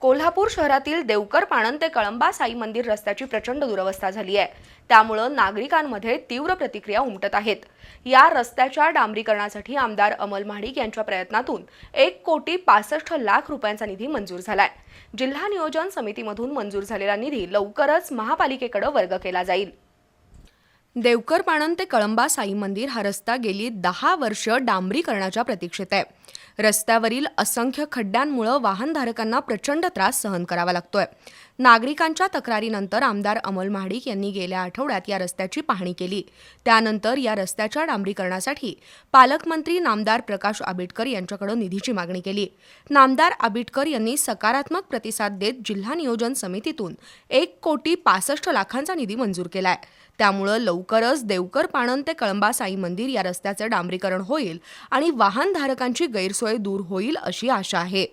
कोल्हापूर शहरातील देवकर पाणन ते कळंबा साई मंदिर रस्त्याची प्रचंड दुरवस्था झाली आहे. त्यामुळं नागरिकांमध्ये तीव्र प्रतिक्रिया उमटत आहेत. या रस्त्याच्या डांबरीकरणासाठी आमदार अमल महाडिक यांच्या प्रयत्नातून एक कोटी पासष्ट लाख रुपयांचा निधी मंजूर झालाय. जिल्हा नियोजन समितीमधून मंजूर झालेला निधी लवकरच महापालिकेकडे वर्ग केला जाईल. देवकर पाणन ते कळंबा साई मंदिर हा रस्ता गेली दहा वर्ष डांबरीकरणाच्या प्रतीक्षेत आहे. रस्त्यावरील असंख्य खड्ड्यांमुळे वाहनधारकांना प्रचंड त्रास सहन करावा लागतोय. नागरिकांच्या तक्रारीनंतर आमदार अमोल महाडिक यांनी गेल्या आठवड्यात या रस्त्याची पाहणी केली. त्यानंतर या रस्त्याच्या डांबरीकरणासाठी पालकमंत्री नामदार प्रकाश आंबेडकर यांच्याकडे निधीची मागणी केली. नामदार आंबेडकर यांनी सकारात्मक प्रतिसाद देत जिल्हा नियोजन समितीतून एक कोटी पासष्ट लाखांचा निधी मंजूर केलाय. त्यामुळं लवकरच देवकर पाणंद ते कळंबा साई मंदिर या रस्त्याचं डांबरीकरण होईल आणि वाहनधारकांची गैरसोय दूर होईल अशी आशा आहे.